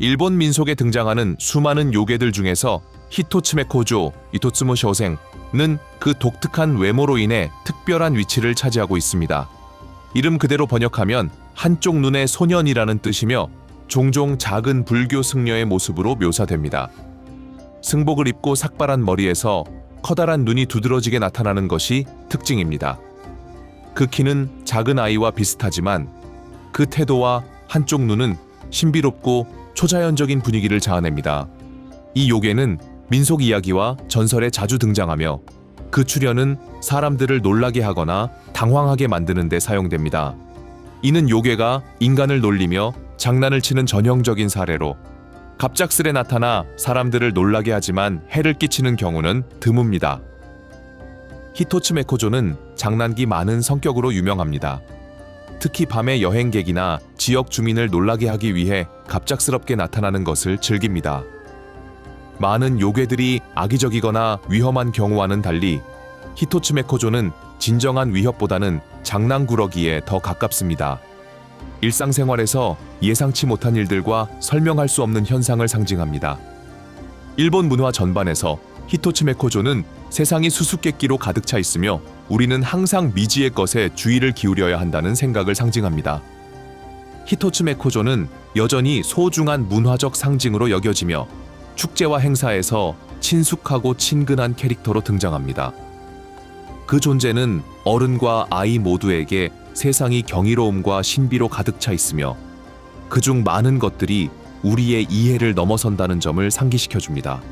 일본 민속에 등장하는 수많은 요괴들 중에서 히토츠메코조 이토츠모 쇼생은 그 독특한 외모로 인해 특별한 위치를 차지하고 있습니다. 이름 그대로 번역하면 한쪽 눈의 소년이라는 뜻이며 종종 작은 불교 승려의 모습으로 묘사됩니다. 승복을 입고 삭발한 머리에서 커다란 눈이 두드러지게 나타나는 것이 특징입니다. 그 키는 작은 아이와 비슷하지만 그 태도와 한쪽 눈은 신비롭고 초자연적인 분위기를 자아냅니다. 이 요괴는 민속 이야기와 전설에 자주 등장하며 그 출현은 사람들을 놀라게 하거나 당황하게 만드는 데 사용됩니다. 이는 요괴가 인간을 놀리며 장난을 치는 전형적인 사례로 갑작스레 나타나 사람들을 놀라게 하지만 해를 끼치는 경우는 드뭅니다. 히토츠메코조는 장난기 많은 성격으로 유명합니다. 특히 밤의 여행객이나 지역 주민을 놀라게 하기 위해 갑작스럽게 나타나는 것을 즐깁니다. 많은 요괴들이 악의적이거나 위험한 경우와는 달리 히토츠메코조는 진정한 위협보다는 장난꾸러기에 더 가깝습니다. 일상생활에서 예상치 못한 일들과 설명할 수 없는 현상을 상징합니다. 일본 문화 전반에서 히토츠메코조는 세상이 수수께끼로 가득 차 있으며 우리는 항상 미지의 것에 주의를 기울여야 한다는 생각을 상징합니다. 히토츠메코조는 여전히 소중한 문화적 상징으로 여겨지며 축제와 행사에서 친숙하고 친근한 캐릭터로 등장합니다. 그 존재는 어른과 아이 모두에게 세상이 경이로움과 신비로 가득 차 있으며 그중 많은 것들이 우리의 이해를 넘어선다는 점을 상기시켜 줍니다.